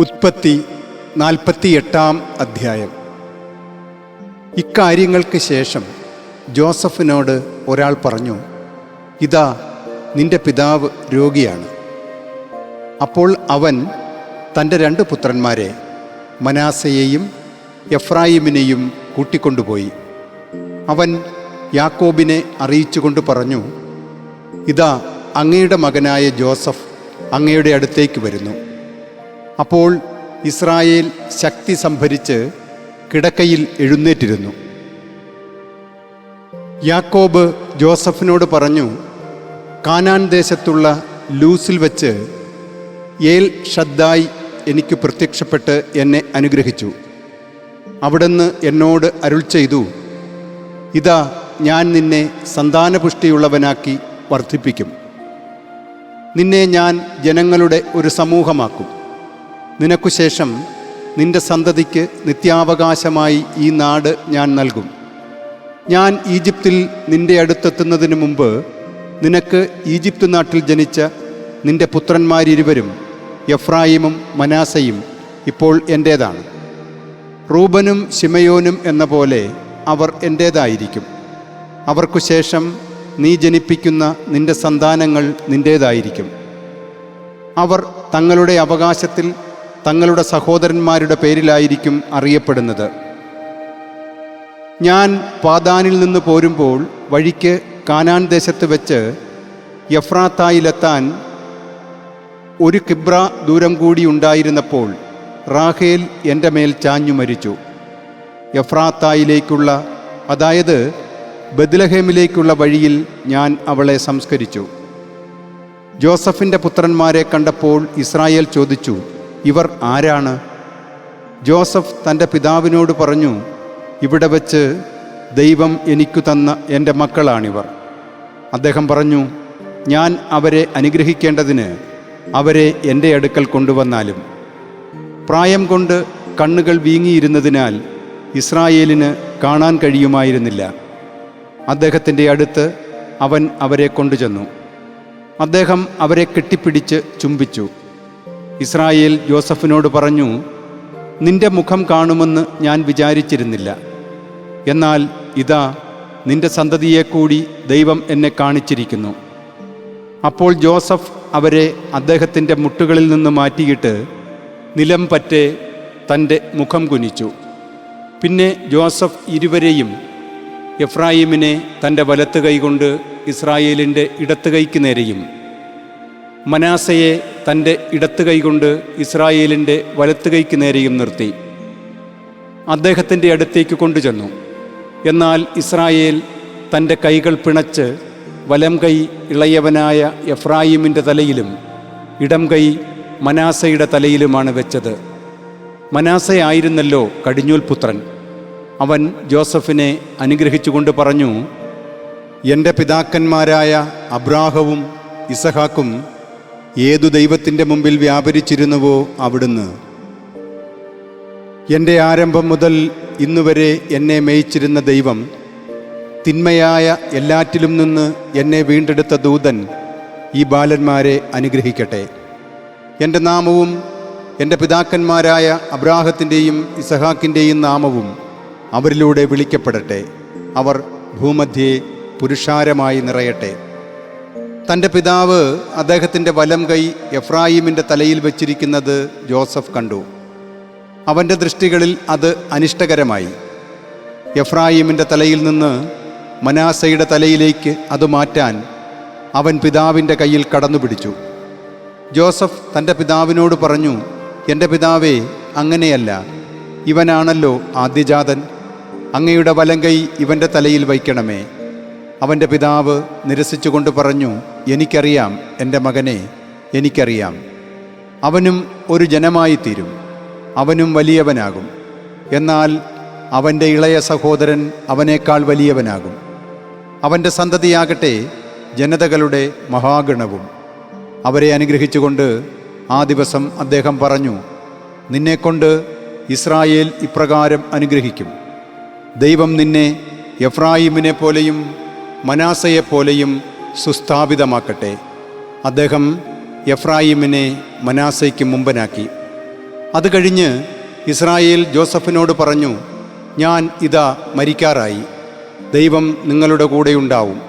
ഉത്പത്തി നാൽപ്പത്തിയെട്ടാം അധ്യായം. ഇക്കാര്യങ്ങൾക്ക് ശേഷം ജോസഫിനോട് ഒരാൾ പറഞ്ഞു ഇതാ നിന്റെ പിതാവ് രോഗിയാണ്. അപ്പോൾ അവൻ തന്റെ രണ്ട് പുത്രന്മാരെ മനാസയെയും എഫ്രായിമിനെയും കൂട്ടിക്കൊണ്ടുപോയി. അവൻ യാക്കോബിനെ അറിയിച്ചുകൊണ്ട് പറഞ്ഞു ഇതാ അങ്ങയുടെ മകനായ ജോസഫ് അങ്ങയുടെ അടുത്തേക്ക് വരുന്നു. അപ്പോൾ ഇസ്രായേൽ ശക്തി സംഭരിച്ച് കിടക്കയിൽ എഴുന്നേറ്റിരുന്നു. യാക്കോബ് ജോസഫിനോട് പറഞ്ഞു കാനാൻ ദേശത്തുള്ള ലൂസിൽ വെച്ച് ഏൽ ഷദ്ദായി എനിക്ക് പ്രത്യക്ഷപ്പെട്ട് എന്നെ അനുഗ്രഹിച്ചു. അവിടുന്ന് എന്നോട് അരുൾ ചെയ്തു ഇതാ ഞാൻ നിന്നെ സന്താനപുഷ്ടിയുള്ളവനാക്കി വർദ്ധിപ്പിക്കും. നിന്നെ ഞാൻ ജനങ്ങളുടെ ഒരു സമൂഹമാക്കും. നിനക്കു ശേഷം നിന്റെ സന്തതിക്ക് നിത്യാവകാശമായി ഈ നാട് ഞാൻ നൽകും. ഞാൻ ഈജിപ്തിൽ നിന്റെ അടുത്തെത്തുന്നതിന് മുമ്പ് നിനക്ക് ഈജിപ്ത് നാട്ടിൽ ജനിച്ച നിന്റെ പുത്രന്മാരിരുവരും എഫ്രായിമും മനാസയും ഇപ്പോൾ എന്റേതാണ് റൂബനും ശിമയോനും എന്ന പോലെ അവർ എന്റേതായിരിക്കും അവർക്കു ശേഷം നീ ജനിപ്പിക്കുന്ന നിന്റെ സന്താനങ്ങൾ നിന്റേതായിരിക്കും അവർ തങ്ങളുടെ അവകാശത്തിൽ തങ്ങളുടെ സഹോദരന്മാരുടെ പേരിലായിരിക്കും അറിയപ്പെടുന്നത്. ഞാൻ പാതാനിൽ നിന്ന് പോരുമ്പോൾ വഴിക്ക് കാനാൻ ദേശത്ത് വെച്ച് യഫ്രാത്തായിലെത്താൻ ഒരു കിബ്ര ദൂരം കൂടി ഉണ്ടായിരുന്നപ്പോൾ റാഹേൽ എന്റെ മേൽ ചാഞ്ഞു മരിച്ചു. യഫ്രാത്തായിലേക്കുള്ള അതായത് ബദ്ലഹേമിലേക്കുള്ള വഴിയിൽ ഞാൻ അവളെ സംസ്കരിച്ചു. ജോസഫിന്റെ പുത്രന്മാരെ കണ്ടപ്പോൾ ഇസ്രായേൽ ചോദിച്ചു ഇവർ ആരാണ്? ജോസഫ് തന്റെ പിതാവിനോട് പറഞ്ഞു ഇവിടെ വച്ച് ദൈവം എനിക്കു തന്ന എന്റെ മക്കളാണിവർ. അദ്ദേഹം പറഞ്ഞു ഞാൻ അവരെ അനുഗ്രഹിക്കേണ്ടതിന് അവരെ എന്റെ അടുക്കൽ കൊണ്ടുവന്നാലും. പ്രായം കൊണ്ട് കണ്ണുകൾ വീങ്ങിയിരുന്നതിനാൽ ഇസ്രായേലിന് കാണാൻ കഴിയുമായിരുന്നില്ല. അദ്ദേഹത്തിന്റെ അടുത്ത് അവൻ അവരെ കൊണ്ടുചെന്നു. അദ്ദേഹം അവരെ കെട്ടിപ്പിടിച്ച് ചുംബിച്ചു. ഇസ്രായേൽ ജോസഫിനോട് പറഞ്ഞു നിന്റെ മുഖം കാണുമെന്ന് ഞാൻ വിചാരിച്ചിരുന്നില്ല. എന്നാൽ ഇതാ നിന്റെ സന്തതിയെ കൂടി ദൈവം എന്നെ കാണിച്ചിരിക്കുന്നു. അപ്പോൾ ജോസഫ് അവരെ അദ്ദേഹത്തിന്റെ മുട്ടുകളിൽ നിന്ന് മാറ്റിയിട്ട് നിലം പറ്റെ തന്റെ മുഖം കുനിച്ചു. പിന്നെ ജോസഫ് ഇരുവരെയും എഫ്രായിമിനെ തന്റെ വലത്ത് കൈകൊണ്ട് ഇസ്രായേലിന്റെ ഇടത്ത് കൈക്ക് നേരെയും മനാസയെ തന്റെ ഇടത്ത് കൈകൊണ്ട് ഇസ്രായേലിന്റെ വലത്ത് കൈക്ക് നേരെയും നിർത്തി. അദ്ദേഹത്തിന്റെ അടുത്തേക്ക് കൊണ്ടുചെന്നു. എന്നാൽ ഇസ്രായേൽ തന്റെ കൈകൾ പിണച്ച് വലം കൈ ഇളയവനായ എഫ്രായിമിന്റെ തലയിലും ഇടം കൈ മനാസയുടെ തലയിലുമാണ് വെച്ചത്. മനാസയായിരുന്നല്ലോ കടിഞ്ഞൂൽ പുത്രൻ. അവൻ ജോസഫിനെ അനുഗ്രഹിച്ചുകൊണ്ട് പറഞ്ഞു എന്റെ പിതാക്കന്മാരായ അബ്രാഹവും ഇസഹാക്കും ഏതു ദൈവത്തിന്റെ മുമ്പിൽ വ്യാപരിച്ചിരുന്നുവോ അവിടുന്ന്? എന്റെ ആരംഭം മുതൽ ഇന്നുവരെ എന്നെ മേയിച്ചിരുന്ന ദൈവം തിന്മയായ എല്ലാറ്റിലും നിന്ന് എന്നെ വീണ്ടെടുത്ത ദൂതൻ ഈ ബാലന്മാരെ അനുഗ്രഹിക്കട്ടെ. എന്റെ നാമവും എന്റെ പിതാക്കന്മാരായ അബ്രാഹത്തിന്റെയും ഇസഹാക്കിന്റെയും നാമവും അവരിലൂടെ വിളിക്കപ്പെടട്ടെ. അവർ ഭൂമധ്യേ പുരുഷാരമായി നിറയട്ടെ. തന്റെ പിതാവ് അദ്ദേഹത്തിന്റെ വലം കൈ എഫ്രായിമിന്റെ തലയിൽ വച്ചിരിക്കുന്നത് ജോസഫ് കണ്ടു. അവന്റെ ദൃഷ്ടികളിൽ അത് അനിഷ്ടകരമായി. എഫ്രായിമിന്റെ തലയിൽ നിന്ന് മനാസയുടെ തലയിലേക്ക് അത് മാറ്റാൻ അവൻ പിതാവിന്റെ കയ്യിൽ കടന്നു പിടിച്ചു ജോസഫ് തന്റെ പിതാവിനോട് പറഞ്ഞു എന്റെ പിതാവേ അങ്ങനെയല്ല. ഇവനാണല്ലോ ആദ്യജാതൻ. അങ്ങയുടെ വലം കൈ ഇവന്റെ തലയിൽ വയ്ക്കണമേ. അവന്റെ പിതാവ് നിരസിച്ചുകൊണ്ട് പറഞ്ഞു എനിക്കറിയാം എന്റെ മകനെ എനിക്കറിയാം. അവനും ഒരു ജനമായിത്തീരും. അവനും വലിയവനാകും. എന്നാൽ അവന്റെ ഇളയ സഹോദരൻ അവനേക്കാൾ വലിയവനാകും. അവന്റെ സന്തതിയാകട്ടെ ജനതകളുടെ മഹാഗണവും. അവരെ അനുഗ്രഹിച്ചുകൊണ്ട് ആ ദിവസം അദ്ദേഹം പറഞ്ഞു നിന്നെക്കൊണ്ട് ഇസ്രായേൽ ഇപ്രകാരം അനുഗ്രഹിക്കും. ദൈവം നിന്നെ എഫ്രായിമിനെ പോലെയും മനാസയെപ്പോലെയും സുസ്ഥാപിതമാക്കട്ടെ. അദ്ദേഹം എഫ്രായിമിനെ മനാസയ്ക്ക് മുമ്പനാക്കി. അത് കഴിഞ്ഞ് ഇസ്രായേൽ ജോസഫിനോട് പറഞ്ഞു ഞാൻ ഇതാ മരിക്കാറായി. ദൈവം നിങ്ങളുടെ കൂടെയുണ്ടാവും.